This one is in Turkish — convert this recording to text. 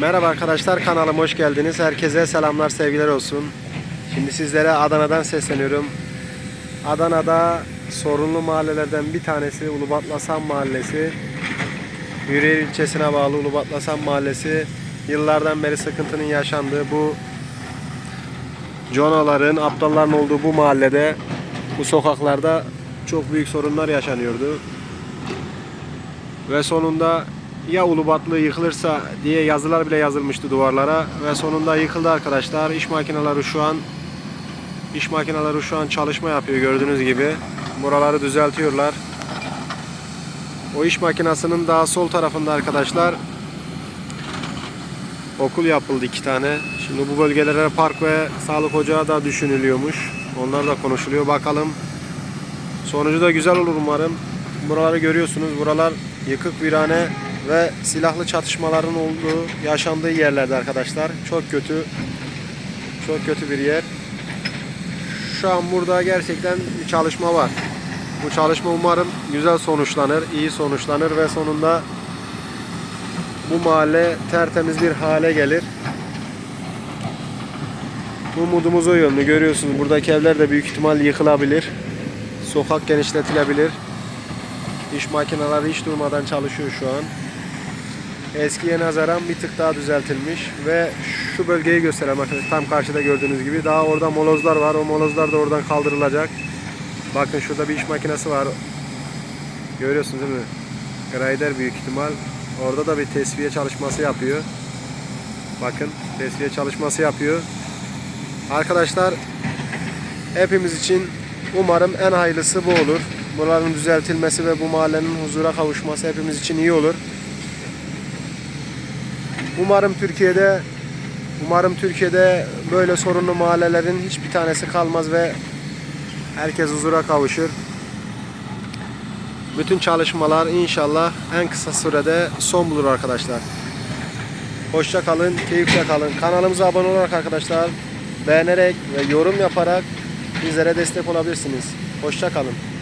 Merhaba arkadaşlar kanalıma hoş geldiniz. Herkese selamlar sevgiler olsun. Şimdi sizlere Adana'dan sesleniyorum. Adana'da sorunlu mahallelerden bir tanesi Ulubatlasan Mahallesi. Yüreğir ilçesine bağlı Ulubatlasan Mahallesi. Yıllardan beri sıkıntının yaşandığı bu Conaların, aptalların olduğu bu mahallede, bu sokaklarda çok büyük sorunlar yaşanıyordu. Ve sonunda ya Ulubatlı yıkılırsa diye yazılar bile yazılmıştı duvarlara ve sonunda yıkıldı arkadaşlar. İş makineleri şu an iş makineleri şu an çalışma yapıyor gördüğünüz gibi. Buraları düzeltiyorlar. O iş makinesinin daha sol tarafında arkadaşlar okul yapıldı iki tane. Şimdi bu bölgelere park ve sağlık ocağı da düşünülüyormuş. Onlar da konuşuluyor. Bakalım. Sonucu da güzel olur umarım. Buraları görüyorsunuz. Buralar yıkık virane ve silahlı çatışmaların olduğu, yaşandığı yerlerde arkadaşlar. Çok kötü. Çok kötü bir yer. Şu an burada gerçekten bir çalışma var. Bu çalışma umarım güzel sonuçlanır, iyi sonuçlanır ve sonunda bu mahalle tertemiz bir hale gelir. Umudumuz o yönlü. Görüyorsunuz buradaki evler de büyük ihtimal yıkılabilir. Sokak genişletilebilir. İş makineleri hiç durmadan çalışıyor şu an. Eskiye nazaran bir tık daha düzeltilmiş ve şu bölgeyi göstereyim arkadaşlar. Tam karşıda gördüğünüz gibi. Daha orada molozlar var. O molozlar da oradan kaldırılacak. Bakın şurada bir iş makinesi var. Görüyorsunuz değil mi? Grider büyük ihtimal. Orada da bir tesviye çalışması yapıyor. Bakın tesviye çalışması yapıyor. Arkadaşlar hepimiz için umarım en hayırlısı bu olur. Bunların düzeltilmesi ve bu mahallenin huzura kavuşması hepimiz için iyi olur. Umarım Türkiye'de umarım Türkiye'de böyle sorunlu mahallelerin hiçbir tanesi kalmaz ve herkes huzura kavuşur. Bütün çalışmalar inşallah en kısa sürede son bulur arkadaşlar. Hoşça kalın, keyifle kalın. Kanalımıza abone olarak arkadaşlar beğenerek ve yorum yaparak bizlere destek olabilirsiniz. Hoşça kalın.